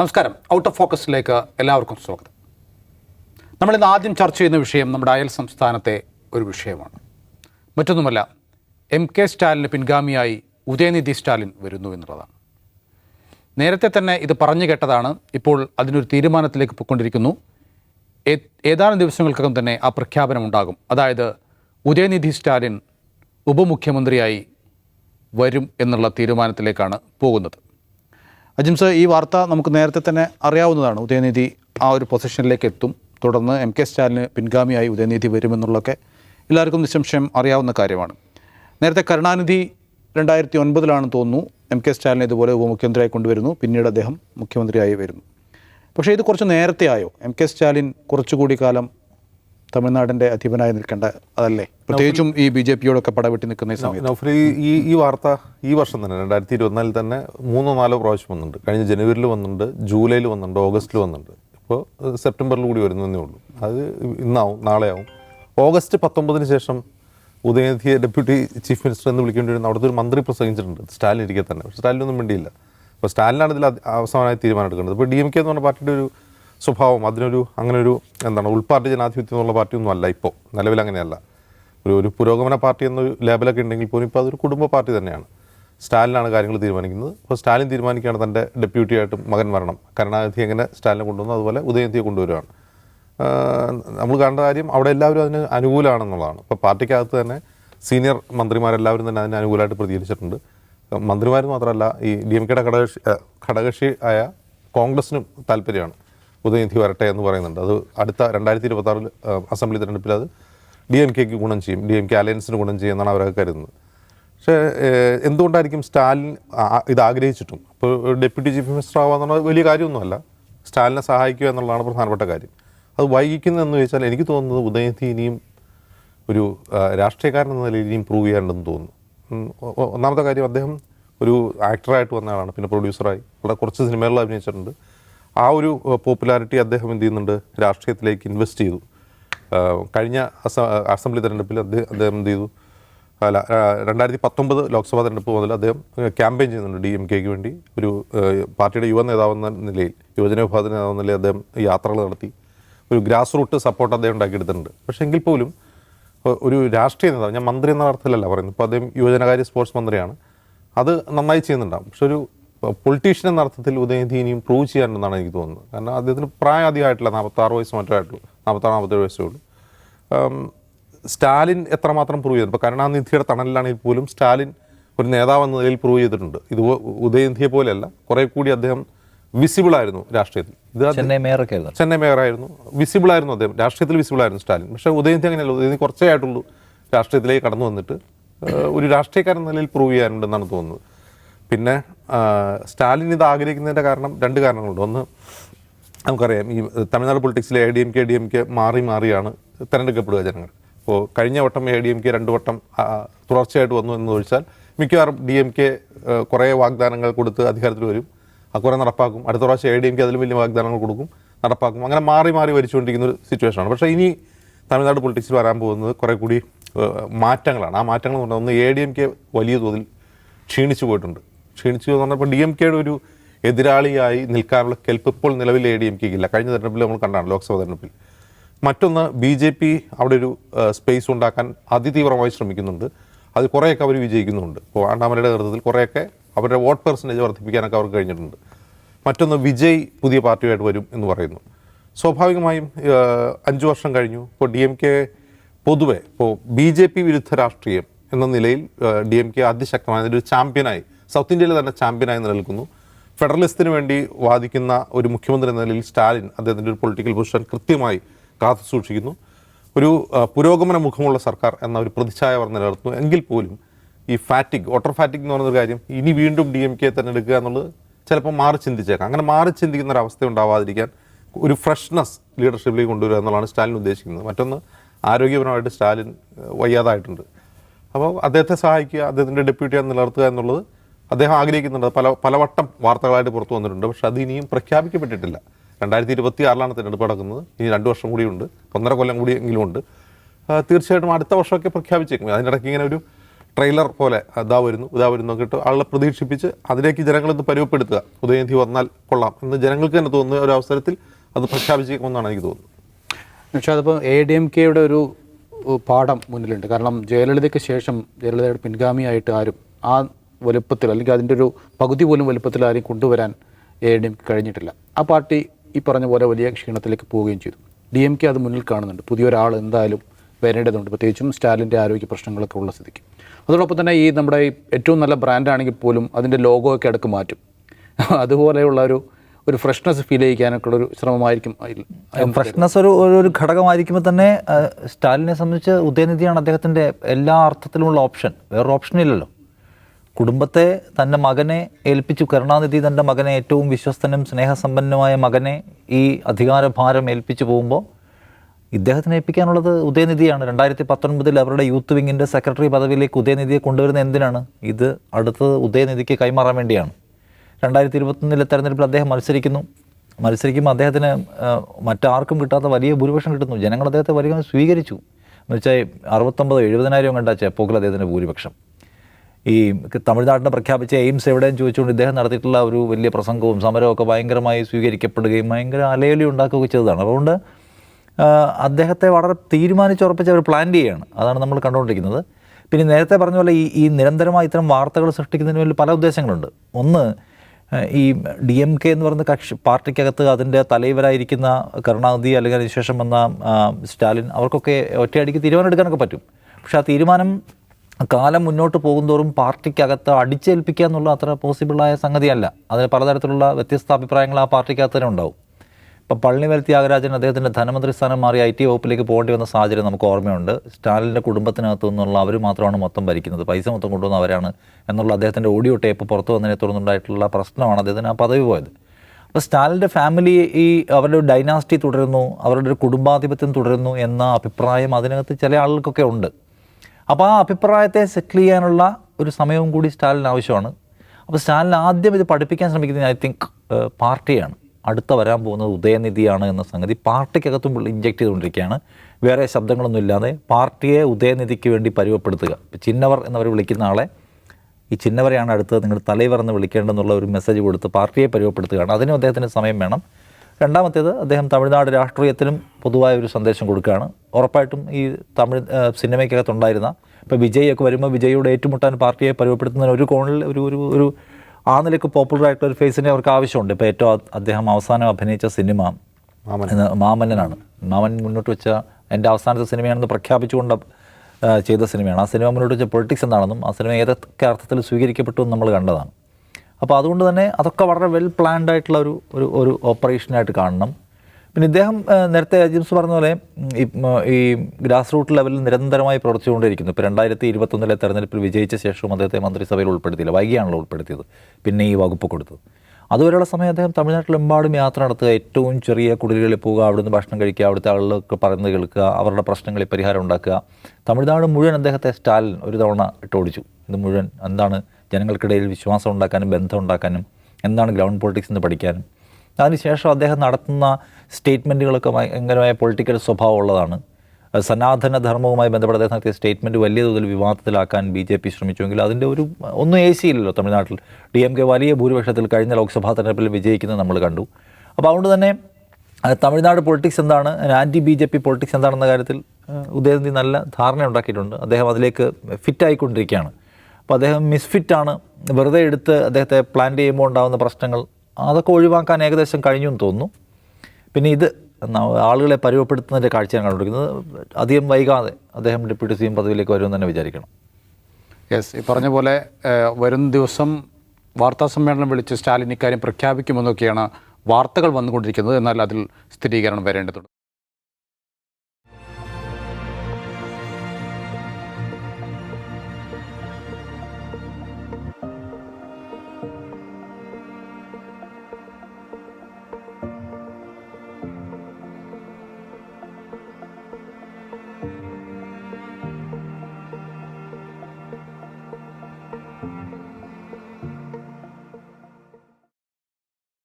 നമസ്കാരം. Out of ഫോക്കസിലേക്ക് എല്ലാവർക്കും സ്വാഗതം. നമ്മളിന്ന് ആദ്യം ചർച്ച ചെയ്യുന്ന വിഷയം നമ്മുടെ അയൽ സംസ്ഥാനത്തെ ഒരു വിഷയമാണ്. മറ്റൊന്നുമല്ല എം കെ സ്റ്റാലിന് പിൻഗാമിയായി ഉദയനിധി സ്റ്റാലിൻ വരുന്നു എന്നുള്ളതാണ്. നേരത്തെ തന്നെ ഇത് പറഞ്ഞു കേട്ടതാണ് ഇപ്പോൾ അതിനൊരു തീരുമാനത്തിലേക്ക് പോയിക്കൊണ്ടിരിക്കുന്നു. ഏതാനും ദിവസങ്ങൾക്കകം തന്നെ ആ പ്രഖ്യാപനം ഉണ്ടാകും. അതായത് ഉദയനിധി സ്റ്റാലിൻ ഉപമുഖ്യമന്ത്രിയായി വരും എന്നുള്ള തീരുമാനത്തിലേക്കാണ് പോകുന്നത്. അജിംസ് ഈ വാർത്ത നമുക്ക് നേരത്തെ തന്നെ അറിയാവുന്നതാണ്. ഉദയനിധി ആ ഒരു പൊസിഷനിലേക്ക് എത്തും. തുടർന്ന് എം കെ സ്റ്റാലിന് പിൻഗാമിയായി ഉദയനിധി വരുമെന്നുള്ളതൊക്കെ എല്ലാവർക്കും നിസ്സംശയം അറിയാവുന്ന കാര്യമാണ്. നേരത്തെ കരുണാനിധി രണ്ടായിരത്തി ഒൻപതിലാണെന്ന് തോന്നുന്നു. എം കെ സ്റ്റാലിനെ ഇതുപോലെ ഉപമുഖ്യമന്ത്രിയായി കൊണ്ടുവരുന്നു. പിന്നീട് അദ്ദേഹം മുഖ്യമന്ത്രിയായി വരുന്നു. പക്ഷേ ഇത് കുറച്ച് നേരത്തെ ആയോ എം കെ സ്റ്റാലിൻ കുറച്ചുകൂടി കാലം തമിഴ്നാടിന്റെ അധിപനായി നിൽക്കേണ്ട അതല്ലേ? പ്രത്യേകിച്ചും ഈ ബി ജെ പിയോടൊക്കെ പടവെട്ടി നിൽക്കുന്ന ഈ സമയത്ത്. നൗഫ്രി ഈ- ഈ വാർത്ത ഈ വർഷം തന്നെ രണ്ടായിരത്തി ഇരുപത്തിനാലിൽ തന്നെ മൂന്നോ നാലോ പ്രാവശ്യം വന്നിട്ടുണ്ട്. കഴിഞ്ഞ ജനുവരിയിൽ വന്നിട്ടുണ്ട് ജൂലൈയിൽ വന്നിട്ടുണ്ട് ഓഗസ്റ്റിൽ വന്നിട്ടുണ്ട്. ഇപ്പോൾ സെപ്റ്റംബറിൽ കൂടി വരുന്നതേ ഉള്ളൂ. അത് ഇന്നാവും നാളെയാവും. ഓഗസ്റ്റ് പത്തൊമ്പതിന് ശേഷം ഉദയനിധിയെ ഡെപ്യൂട്ടി ചീഫ് മിനിസ്റ്റർ എന്ന് വിളിക്കേണ്ടി വരുന്ന അവിടുത്തെ ഒരു മന്ത്രി പ്രസംഗിച്ചിട്ടുണ്ട്. സ്റ്റാലിൻ ഇരിക്കെ തന്നെ. സ്റ്റാലിനൊന്നും വേണ്ടിയില്ല അപ്പോൾ സ്റ്റാലിനാണ് ഇതിൽ അവസാനമായി തീരുമാനം എടുക്കേണ്ടത്. ഇപ്പോൾ ഡി എം കെ എന്ന് പറഞ്ഞ പാർട്ടിയുടെ ഒരു സ്വഭാവം അതിനൊരു അങ്ങനെ ഒരു എന്താണ് ഉൾപാർട്ടി ജനാധിപത്യം എന്നുള്ള പാർട്ടിയൊന്നും അല്ല ഇപ്പോൾ നിലവിൽ അങ്ങനെയല്ല. ഒരു ഒരു പുരോഗമന പാർട്ടി എന്നൊരു ലേബലൊക്കെ ഉണ്ടെങ്കിൽ പോലും ഇപ്പോൾ അതൊരു കുടുംബ പാർട്ടി തന്നെയാണ്. സ്റ്റാലിനാണ് കാര്യങ്ങൾ തീരുമാനിക്കുന്നത്. അപ്പോൾ സ്റ്റാലിൻ തീരുമാനിക്കുകയാണ് തന്റെ ഡെപ്യൂട്ടി ആയിട്ടും മകൻ വരണം. കരുണാനിധി എങ്ങനെ സ്റ്റാലിനെ കൊണ്ടുവന്നു? അതുപോലെ ഉദയനിധിയെ കൊണ്ടുവരികയാണ് നമ്മൾ കണ്ട കാര്യം അവിടെ എല്ലാവരും അതിന് അനുകൂലമാണെന്നുള്ളതാണ് ഇപ്പോൾ പാർട്ടിക്കകത്ത് തന്നെ സീനിയർ മന്ത്രിമാരെല്ലാവരും തന്നെ അതിന് അനുകൂലമായിട്ട് പ്രതികരിച്ചിട്ടുണ്ട്. മന്ത്രിമാർ മാത്രമല്ല ഈ ഡി എം കെയുടെ ഘടകക്ഷി ഘടകക്ഷി ആയ കോൺഗ്രസിനും താല്പര്യമാണ്. ഉദയനിധി വരട്ടെ എന്ന് പറയുന്നുണ്ട്. അത് അടുത്ത രണ്ടായിരത്തി ഇരുപത്തി ആറിൽ അസംബ്ലി തിരഞ്ഞെടുപ്പിൽ അത് ഡി എം കെക്ക് ഗുണം ചെയ്യും. ഡി എം കെ അലയൻസിന് ഗുണം ചെയ്യും എന്നാണ് അവരൊക്കെ കരുതുന്നത്. പക്ഷേ എന്തുകൊണ്ടായിരിക്കും സ്റ്റാലിൻ ഇത് ആഗ്രഹിച്ചിട്ടും? അപ്പോൾ ഡെപ്യൂട്ടി ചീഫ് മിനിസ്റ്റർ ആവുക എന്നുള്ള വലിയ കാര്യമൊന്നുമല്ല. സ്റ്റാലിനെ സഹായിക്കുക എന്നുള്ളതാണ് പ്രധാനപ്പെട്ട കാര്യം. അത് വൈകിക്കുന്നതെന്ന് ചോദിച്ചാൽ എനിക്ക് തോന്നുന്നത് ഉദയനിധി ഇനിയും ഒരു രാഷ്ട്രീയക്കാരൻ എന്ന നിലയിൽ ഇനിയും പ്രൂവ് ചെയ്യാനുണ്ടെന്ന് തോന്നുന്നു. ഒന്നാമത്തെ കാര്യം അദ്ദേഹം ഒരു ആക്ടറായിട്ട് വന്ന ആളാണ് പിന്നെ പ്രൊഡ്യൂസറായി വളരെ കുറച്ച് സിനിമകളിൽ അഭിനയിച്ചിട്ടുണ്ട്. ആ ഒരു പോപ്പുലാരിറ്റി അദ്ദേഹം എന്ത് ചെയ്യുന്നുണ്ട്? രാഷ്ട്രീയത്തിലേക്ക് ഇൻവെസ്റ്റ് ചെയ്തു. കഴിഞ്ഞ അസ- അസംബ്ലി തെരഞ്ഞെടുപ്പിൽ അദ്ദേഹം അദ്ദേഹം എന്ത് ചെയ്തു? അല്ല രണ്ടായിരത്തി പത്തൊമ്പത് ലോക്സഭാ തെരഞ്ഞെടുപ്പ് മുതൽ അദ്ദേഹം ക്യാമ്പയിൻ ചെയ്യുന്നുണ്ട് ഡി എം കെക്ക് വേണ്ടി. ഒരു പാർട്ടിയുടെ യുവ നേതാവെന്ന നിലയിൽ യുവജന വിഭാഗ നേതാവെന്ന നിലയിൽ അദ്ദേഹം യാത്രകൾ നടത്തി. ഒരു ഗ്രാസ് റൂട്ട് സപ്പോർട്ട് അദ്ദേഹം ഉണ്ടാക്കിയെടുത്തിട്ടുണ്ട്. പക്ഷേ എങ്കിൽ പോലും ഒരു രാഷ്ട്രീയ നേതാവ് ഞാൻ മന്ത്രി എന്ന അർത്ഥത്തിലല്ല പറയുന്നത്. ഇപ്പോൾ അദ്ദേഹം യുവജനകാര്യ സ്പോർട്സ് മന്ത്രിയാണ്. അത് നന്നായി ചെയ്യുന്നുണ്ടാവും. പക്ഷെ ഒരു പൊളിറ്റീഷ്യൻ എന്ന അർത്ഥത്തിൽ ഉദയനിധി ഇനിയും പ്രൂവ് ചെയ്യാനുണ്ടെന്നാണ് എനിക്ക് തോന്നുന്നത്. കാരണം അദ്ദേഹത്തിന് പ്രായം അധികമായിട്ടില്ല നാൽപ്പത്താറ് വയസ്സ് മാത്രമേ ആയിട്ടുള്ളൂ നാൽപ്പത്താറ് നാൽപ്പത്തേഴ് വയസ്സേ ഉള്ളൂ. സ്റ്റാലിൻ എത്രമാത്രം പ്രൂവ് ചെയ്തു? ഇപ്പോൾ കരുണാനിധിയുടെ തണലിലാണെങ്കിൽ പോലും സ്റ്റാലിൻ ഒരു നേതാവ് എന്ന നിലയിൽ പ്രൂവ് ചെയ്തിട്ടുണ്ട്. ഇത് ഉദയനിധിയെ പോലെയല്ല കുറെ കൂടി അദ്ദേഹം വിസിബിൾ ആയിരുന്നു രാഷ്ട്രീയത്തിൽ. ഇത് ചെന്നൈ മേയറൊക്കെ ആയിരുന്നു. ചെന്നൈ മേയറായിരുന്നു വിസിബിൾ ആയിരുന്നു അദ്ദേഹം. രാഷ്ട്രീയത്തിൽ വിസിബിൾ ആയിരുന്നു സ്റ്റാലിൻ. പക്ഷേ ഉദയനിധി അങ്ങനെയല്ല. ഉദയനിധി കുറച്ചേ ആയിട്ടുള്ളൂ രാഷ്ട്രീയത്തിലേക്ക് കടന്നു വന്നിട്ട് ഒരു രാഷ്ട്രീയക്കാരൻ നിലയിൽ പ്രൂവ് ചെയ്യാനുണ്ടെന്നാണ് തോന്നുന്നത്. പിന്നെ സ്റ്റാലിൻ ഇത് ആഗ്രഹിക്കുന്നതിന്റെ കാരണം രണ്ട് കാരണങ്ങളുണ്ട്. ഒന്ന് നമുക്കറിയാം ഈ Tamil Nadu പൊളിറ്റിക്സിലെ A D M K D M K മാറി മാറിയാണ് തിരഞ്ഞെടുക്കപ്പെടുക ജനങ്ങൾ. ഇപ്പോൾ കഴിഞ്ഞ വട്ടം എ ഡി എം കെ രണ്ട് വട്ടം ആ, തുടർച്ചയായിട്ട് വന്നു എന്ന് ചോദിച്ചാൽ മിക്കവാറും ഡി എം കെ കുറേ വാഗ്ദാനങ്ങൾ കൊടുത്ത് അധികാരത്തിൽ വരും. അത് കുറേ നടപ്പാക്കും. അടുത്ത പ്രാവശ്യം എ ഡി എം കെ അതിലും വലിയ വാഗ്ദാനങ്ങൾ കൊടുക്കും നടപ്പാക്കും. അങ്ങനെ മാറി മാറി വരിച്ചുകൊണ്ടിരിക്കുന്ന ഒരു സിറ്റുവേഷനാണ്. പക്ഷേ ഇനി തമിഴ്നാട് പൊളിറ്റിക്സിൽ വരാൻ പോകുന്നത് കുറേ കൂടി മാറ്റങ്ങളാണ്. ആ മാറ്റങ്ങൾ പറഞ്ഞാൽ ഒന്ന് എ ഡി എം കെ വലിയ തോതിൽ ക്ഷീണിച്ചു പോയിട്ടുണ്ട്. ക്ഷീണിച്ചു എന്ന് പറഞ്ഞപ്പോൾ ഡി എം കെയുടെ ഒരു എതിരാളിയായി നിൽക്കാനുള്ള കെൽപ്പ് ഇപ്പോൾ നിലവിൽ എ ഡി എം കെക്കില്ല കഴിഞ്ഞ തെരഞ്ഞെടുപ്പിൽ നമ്മൾ കണ്ടാണ് ലോക്സഭാ തെരഞ്ഞെടുപ്പിൽ. മറ്റൊന്ന് ബി ജെ പി അവിടെ ഒരു സ്പേസ് ഉണ്ടാക്കാൻ അതിതീവ്രമായി ശ്രമിക്കുന്നുണ്ട്. അത് കുറേയൊക്കെ അവർ വിജയിക്കുന്നുണ്ട്. ഇപ്പോൾ അണ്ണാമലയുടെ നേതൃത്വത്തിൽ കുറേയൊക്കെ അവരുടെ വോട്ട് പെർസെന്റേജ് വർദ്ധിപ്പിക്കാനൊക്കെ അവർക്ക് കഴിഞ്ഞിട്ടുണ്ട്. മറ്റൊന്ന് വിജയ് പുതിയ പാർട്ടിയായിട്ട് വരും എന്ന് പറയുന്നു. സ്വാഭാവികമായും അഞ്ച് വർഷം കഴിഞ്ഞു. ഇപ്പോൾ ഡി എം കെ പൊതുവെ ഇപ്പോൾ ബി ജെ പി വിരുദ്ധ രാഷ്ട്രീയം എന്ന നിലയിൽ ഡി എം കെ അതിശക്തമായ ഒരു ചാമ്പ്യനായി സൗത്ത് ഇന്ത്യയിലെ തന്നെ ചാമ്പ്യനായി നിലനിൽക്കുന്നു. ഫെഡറലിസ്റ്റിന് വേണ്ടി വാദിക്കുന്ന ഒരു മുഖ്യമന്ത്രി എന്ന നിലയിൽ സ്റ്റാലിൻ അദ്ദേഹത്തിന്റെ ഒരു പൊളിറ്റിക്കൽ പൊസിഷൻ കൃത്യമായി കാത്തു സൂക്ഷിക്കുന്നു. ഒരു പുരോഗമന മുഖമുള്ള സർക്കാർ എന്ന ഒരു പ്രതിച്ഛായ അവർ നിലനിർത്തുന്നു. എങ്കിൽ പോലും ഈ ഫാറ്റിക് ഓട്ടർ ഫാറ്റിക് എന്ന് പറയുന്നൊരു കാര്യം ഇനി വീണ്ടും ഡി എം കെ തിരഞ്ഞെടുക്കുക എന്നുള്ളത് ചിലപ്പോൾ മാറി ചിന്തിച്ചേക്കാം. അങ്ങനെ മാറി ചിന്തിക്കുന്ന ഒരു അവസ്ഥ ഉണ്ടാവാതിരിക്കാൻ ഒരു ഫ്രഷ്നെസ് ലീഡർഷിപ്പിലേക്ക് കൊണ്ടുവരിക എന്നുള്ളതാണ് സ്റ്റാലിൻ ഉദ്ദേശിക്കുന്നത്. മറ്റൊന്ന് ആരോഗ്യപരമായിട്ട് സ്റ്റാലിൻ വയ്യാതായിട്ടുണ്ട്. അപ്പോൾ അദ്ദേഹത്തെ സഹായിക്കുക അദ്ദേഹത്തിന്റെ ഡെപ്യൂട്ടിയാണ് നിലനിർത്തുക എന്നുള്ളത് അദ്ദേഹം ആഗ്രഹിക്കുന്നുണ്ട്. പല പലവട്ടം വാർത്തകളായിട്ട് പുറത്തു വന്നിട്ടുണ്ട്. പക്ഷെ അത് ഇനിയും പ്രഖ്യാപിക്കപ്പെട്ടിട്ടില്ല. രണ്ടായിരത്തി ഇരുപത്തി ആറിലാണ് തിരഞ്ഞെടുപ്പ് നടക്കുന്നത്. ഇനി രണ്ട് വർഷം കൂടിയുണ്ട് ഒന്നര കൊല്ലം കൂടിയെങ്കിലും ഉണ്ട്. തീർച്ചയായിട്ടും അടുത്ത വർഷമൊക്കെ പ്രഖ്യാപിച്ചേക്കും. അതിനിടയ്ക്ക് ഇങ്ങനെ ഒരു ട്രെയിലർ പോലെ ഇതാ വരുന്നു ഇതാ വരുന്നു ഒക്കെ ഇട്ട് ആളെ പ്രതീക്ഷിപ്പിച്ച് അതിലേക്ക് ജനങ്ങളൊന്ന് പരുവപ്പെടുത്തുക ഉദയനിധി വന്നാൽ കൊള്ളാം എന്ന് ജനങ്ങൾക്ക് തന്നെ തോന്നുന്ന ഒരു അവസരത്തിൽ അത് പ്രഖ്യാപിച്ചേക്കുമെന്നാണ് എനിക്ക് തോന്നുന്നത്. പക്ഷേ അതിപ്പോൾ എ ഡി എം കെയുടെ ഒരു പാഠം മുന്നിലുണ്ട്. കാരണം ജയലളിതയ്ക്ക് ശേഷം ജയലളിതയുടെ പിൻഗാമിയായിട്ട് ആരും ആ വലുപ്പത്തിൽ അല്ലെങ്കിൽ അതിന്റെ ഒരു പകുതി പോലും വലുപ്പത്തിൽ ആരെയും കൊണ്ടുവരാൻ എ ഡി എം കഴിഞ്ഞിട്ടില്ല. ആ പാർട്ടി ഈ പറഞ്ഞ പോലെ വലിയ ക്ഷീണത്തിലേക്ക് പോവുകയും ചെയ്തു. ഡി എം കെ അത് മുന്നിൽ കാണുന്നുണ്ട്. പുതിയൊരാൾ എന്തായാലും വരേണ്ടതുണ്ട്. പ്രത്യേകിച്ചും സ്റ്റാലിന്റെ ആരോഗ്യ പ്രശ്നങ്ങളൊക്കെ ഉള്ള സ്ഥിതിക്ക്. അതോടൊപ്പം തന്നെ ഈ നമ്മുടെ ഏറ്റവും നല്ല ബ്രാൻഡാണെങ്കിൽ പോലും അതിന്റെ ലോഗോ ഒക്കെ ഇടയ്ക്ക് മാറ്റും. അതുപോലെയുള്ള ഒരു ഒരു ഫ്രഷ്നെസ് ഫീൽ ചെയ്യിക്കാനൊക്കെ ഒരു ശ്രമമായിരിക്കും ഫ്രഷ്നെസ് ഒരു ഒരു ഘടകമായിരിക്കുമ്പോൾ തന്നെ സ്റ്റാലിനെ സംബന്ധിച്ച് ഉദയനിധിയാണ് അദ്ദേഹത്തിന്റെ എല്ലാ അർത്ഥത്തിലുമുള്ള ഓപ്ഷൻ വേറൊരു ഓപ്ഷൻ ഇല്ലല്ലോ. കുടുംബത്തെ തന്റെ മകനെ ഏൽപ്പിച്ചു. കരുണാനിധി തന്റെ മകനെ ഏറ്റവും വിശ്വസ്തനും സ്നേഹസമ്പന്നനുമായ മകനെ ഈ അധികാരഭാരം ഏൽപ്പിച്ചു പോകുമ്പോൾ ഇദ്ദേഹത്തിനെ ഏൽപ്പിക്കാനുള്ളത് ഉദയനിധിയാണ്. രണ്ടായിരത്തി പത്തൊൻപതിൽ അവരുടെ യൂത്ത് വിങ്ങിന്റെ സെക്രട്ടറി പദവിയിലേക്ക് ഉദയനിധിയെ കൊണ്ടുവരുന്ന എന്തിനാണ്? ഇത് അടുത്തത് ഉദയനിധിക്ക് കൈമാറാൻ വേണ്ടിയാണ്. രണ്ടായിരത്തി ഇരുപത്തൊന്നിലെ തെരഞ്ഞെടുപ്പിൽ അദ്ദേഹം മത്സരിക്കുന്നു. മത്സരിക്കുമ്പോൾ അദ്ദേഹത്തിന് മറ്റാർക്കും കിട്ടാത്ത വലിയ ഭൂരിപക്ഷം കിട്ടുന്നു. ജനങ്ങൾ അദ്ദേഹത്തെ വലിയ സ്വീകരിച്ചു. എന്നുവെച്ചാൽ അറുപത്തൊമ്പത് എഴുപതിനായിരം കണ്ട ചെപ്പോക്കിൽ അദ്ദേഹത്തിന്റെ ഭൂരിപക്ഷം. ഈ തമിഴ്നാട്ടിനെ പ്രഖ്യാപിച്ച എയിംസ് എവിടെയും ചോദിച്ചുകൊണ്ട് ഇദ്ദേഹം നടത്തിയിട്ടുള്ള ഒരു വലിയ പ്രസംഗവും സമരവും ഒക്കെ ഭയങ്കരമായി സ്വീകരിക്കപ്പെടുകയും ഭയങ്കര അലയലി ഉണ്ടാക്കുകയൊക്കെ ചെയ്തതാണ്. അതുകൊണ്ട് അദ്ദേഹത്തെ വളരെ തീരുമാനിച്ചുറപ്പിച്ച് അവർ പ്ലാൻ ചെയ്യുകയാണ് അതാണ് നമ്മൾ കണ്ടുകൊണ്ടിരിക്കുന്നത്. പിന്നെ നേരത്തെ പറഞ്ഞ പോലെ ഈ ഈ നിരന്തരമായി ഇത്തരം വാർത്തകൾ സൃഷ്ടിക്കുന്നതിന് വേണ്ടി പല ഉദ്ദേശങ്ങളുണ്ട്. ഒന്ന് ഈ ഡി എം കെ എന്ന് പറയുന്ന കക്ഷി പാർട്ടിക്കകത്ത് അതിന്റെ തലൈവരായിരിക്കുന്ന കരുണാനിധി അല്ലെങ്കിൽ അതിനുശേഷം വന്ന സ്റ്റാലിൻ അവർക്കൊക്കെ ഒറ്റയടിക്ക് തീരുമാനം എടുക്കാനൊക്കെ പറ്റും. പക്ഷേ ആ തീരുമാനം കാലം മുന്നോട്ട് പോകുന്തോറും പാർട്ടിക്കകത്ത് അടിച്ചേൽപ്പിക്കുക എന്നുള്ള അത്ര പോസിബിളായ സംഗതിയല്ല. അതിന് പലതരത്തിലുള്ള വ്യത്യസ്ത അഭിപ്രായങ്ങൾ ആ പാർട്ടിക്കകത്ത് തന്നെ ഉണ്ടാവും. ഇപ്പോൾ പള്ളി വരുത്തി ത്യാഗരാജൻ അദ്ദേഹത്തിന്റെ ധനമന്ത്രി സ്ഥാനം മാറി ഐ ടി വകുപ്പിലേക്ക് പോകേണ്ടി വന്ന സാഹചര്യം നമുക്ക് ഓർമ്മയുണ്ട്. സ്റ്റാലിന്റെ കുടുംബത്തിനകത്തു നിന്നുള്ള അവർ മാത്രമാണ് മൊത്തം ഭരിക്കുന്നത്. പൈസ മൊത്തം കൊണ്ടുവന്ന അവരാണ് എന്നുള്ള അദ്ദേഹത്തിന്റെ ഓഡിയോ ടേപ്പ് പുറത്തു വന്നതിനെ തുടർന്നുണ്ടായിട്ടുള്ള പ്രശ്നമാണ് അദ്ദേഹത്തിന് ആ പദവി പോയത്. അപ്പോൾ സ്റ്റാലിന്റെ ഫാമിലി ഈ അവരുടെ ഒരു ഡൈനാസ്റ്റി തുടരുന്നു അവരുടെ ഒരു കുടുംബാധിപത്യം തുടരുന്നു എന്ന അഭിപ്രായം അതിനകത്ത് ചില ആളുകൾക്കൊക്കെ ഉണ്ട്. അപ്പോൾ ആ അഭിപ്രായത്തെ സെറ്റിൽ ചെയ്യാനുള്ള ഒരു സമയവും കൂടി സ്റ്റാലിന് ആവശ്യമാണ്. അപ്പോൾ സ്റ്റാലിൻ ആദ്യം ഇത് പഠിപ്പിക്കാൻ ശ്രമിക്കുന്നത് ഐ തിങ്ക് പാർട്ടിയാണ്. അടുത്ത വരാൻ പോകുന്നത് ഉദയനിധിയാണ് എന്ന സംഗതി പാർട്ടിക്കകത്തും ഇഞ്ചെക്ട് ചെയ്തുകൊണ്ടിരിക്കുകയാണ്. വേറെ ശബ്ദങ്ങളൊന്നും ഇല്ലാതെ പാർട്ടിയെ ഉദയനിധിക്ക് വേണ്ടി പരിവപ്പെടുത്തുക ചിന്നവർ എന്നവർ വിളിക്കുന്ന ആളെ ഈ ചിന്നവരെയാണ് അടുത്തത് നിങ്ങൾ തലൈവർ എന്ന് വിളിക്കേണ്ടെന്നുള്ള ഒരു മെസ്സേജ് കൊടുത്ത് പാർട്ടിയെ പരിവപ്പെടുത്തുകയാണ് അതിനും അദ്ദേഹത്തിന് സമയം വേണം. രണ്ടാമത്തേത് അദ്ദേഹം തമിഴ്നാട് രാഷ്ട്രീയത്തിലും പൊതുവായ ഒരു സന്ദേശം കൊടുക്കുകയാണ്. ഉറപ്പായിട്ടും ഈ തമിഴ് സിനിമയ്ക്കകത്ത് സിനിമയ്ക്കകത്തുണ്ടായിരുന്ന ഇപ്പോൾ വിജയൊക്കെ വരുമ്പോൾ വിജയോട് ഏറ്റുമുട്ടാൻ പാർട്ടിയെ പരിമപ്പെടുത്തുന്നതിന് ഒരു കോണിൽ ഒരു ഒരു ഒരു ആ നിലയ്ക്ക് പോപ്പുലർ ആയിട്ടുള്ള ഒരു ഫേസിനെ അവർക്ക് ആവശ്യമുണ്ട്. ഇപ്പോൾ ഏറ്റവും അദ്ദേഹം അവസാനം അഭിനയിച്ച സിനിമ മാമന്നനാണ്. മാമൻ മുന്നോട്ട് വെച്ച എന്റെ അവസാനത്തെ സിനിമയാണെന്ന് പ്രഖ്യാപിച്ചുകൊണ്ട് ചെയ്ത സിനിമയാണ്. ആ സിനിമ മുന്നോട്ട് വെച്ച പൊളിറ്റിക്സ് എന്താണെന്നും ആ സിനിമ ഏതൊക്കെ അർത്ഥത്തിൽ സ്വീകരിക്കപ്പെട്ടു എന്ന് നമ്മൾ കണ്ടതാണ്. അപ്പോൾ അതുകൊണ്ട് തന്നെ അതൊക്കെ വളരെ വെൽ പ്ലാൻഡ് ആയിട്ടുള്ള ഒരു ഒരു ഒരു ഓപ്പറേഷനായിട്ട് കാണണം. പിന്നെ ഇദ്ദേഹം നേരത്തെ ജിംസ് പറഞ്ഞ പോലെ ഈ, ഈ ഗ്രാസ് റൂട്ട് ലെവലിൽ നിരന്തരമായി പ്രവർത്തിച്ചുകൊണ്ടിരിക്കുന്നു. ഇപ്പോൾ രണ്ടായിരത്തി ഇരുപത്തൊന്നിലെ തെരഞ്ഞെടുപ്പിൽ വിജയിച്ച ശേഷവും അദ്ദേഹത്തെ മന്ത്രിസഭയിൽ ഉൾപ്പെടുത്തിയില്ല. വൈകിയാണല്ലോ ഉൾപ്പെടുത്തിയത്. പിന്നെ ഈ വകുപ്പ് കൊടുത്തത്. അതുവരെയുള്ള സമയം അദ്ദേഹം തമിഴ്നാട്ടിലെമ്പാടും യാത്ര നടത്തുക ഏറ്റവും ചെറിയ കുടിലുകളിൽ പോവുക അവിടുന്ന് ഭക്ഷണം കഴിക്കുക അവിടുത്തെ ആളുകൾക്ക് പറയുന്നത് കേൾക്കുക അവരുടെ പ്രശ്നങ്ങളിൽ പരിഹാരം ഉണ്ടാക്കുക. തമിഴ്നാട് മുഴുവൻ അദ്ദേഹത്തെ സ്റ്റാലിൻ ഒരു തവണ ഇട്ടോടിച്ചു. ഇത് മുഴുവൻ എന്താണ് ജനങ്ങൾക്കിടയിൽ വിശ്വാസം ഉണ്ടാക്കാനും ബന്ധം ഉണ്ടാക്കാനും എന്താണ് ഗ്രൗണ്ട് പൊളിറ്റിക്സ് എന്ന് പഠിക്കാനും. അതിനുശേഷം അദ്ദേഹം നടത്തുന്ന സ്റ്റേറ്റ്മെന്റുകളൊക്കെ ഭയങ്കരമായ പൊളിറ്റിക്കൽ സ്വഭാവമുള്ളതാണ് സനാതന ധർമ്മവുമായി ബന്ധപ്പെട്ട് അദ്ദേഹം നടത്തിയ സ്റ്റേറ്റ്മെന്റ് വലിയ തോതിൽ വിവാദത്തിലാക്കാൻ ബി ജെ പി ശ്രമിച്ചുവെങ്കിൽ അതിന്റെ ഒരു ഒന്നും എ സി ഇല്ലല്ലോ തമിഴ്നാട്ടിൽ. ഡി എം കെ വലിയ ഭൂരിപക്ഷത്തിൽ കഴിഞ്ഞ ലോക്സഭാ തെരഞ്ഞെടുപ്പിൽ വിജയിക്കുന്നത് നമ്മൾ കണ്ടു. അപ്പോൾ അതുകൊണ്ട് തന്നെ തമിഴ്നാട് പൊളിറ്റിക്സ് എന്താണ് anti B J P politics എന്താണെന്ന കാര്യത്തിൽ ഉദയനിധി നല്ല ധാരണ ഉണ്ടാക്കിയിട്ടുണ്ട് അദ്ദേഹം അതിലേക്ക് ഫിറ്റായിക്കൊണ്ടിരിക്കുകയാണ്. അപ്പോൾ അദ്ദേഹം മിസ്ഫിറ്റാണ് വെറുതെ എടുത്ത് അദ്ദേഹത്തെ പ്ലാൻ ചെയ്യുമ്പോൾ ഉണ്ടാകുന്ന പ്രശ്നങ്ങൾ അതൊക്കെ ഒഴിവാക്കാൻ ഏകദേശം കഴിഞ്ഞു എന്ന് തോന്നുന്നു. പിന്നെ ഇത് ആളുകളെ പരുവപ്പെടുത്തുന്നതിന്റെ കാഴ്ചയാണ് കണ്ടുപിടിക്കുന്നത് അധികം വൈകാതെ അദ്ദേഹം ഡെപ്യൂട്ടി സി പദവിയിലേക്ക് വരുമെന്ന് തന്നെ വിചാരിക്കണം. യെസ് ഈ പറഞ്ഞ പോലെ വരും ദിവസം വാർത്താ സമ്മേളനം വിളിച്ച് സ്റ്റാലിൻ ഇക്കാര്യം പ്രഖ്യാപിക്കുമെന്നൊക്കെയാണ് വാർത്തകൾ വന്നുകൊണ്ടിരിക്കുന്നത്. എന്നാൽ അതിൽ സ്ഥിരീകരണം വരേണ്ടതുണ്ട്.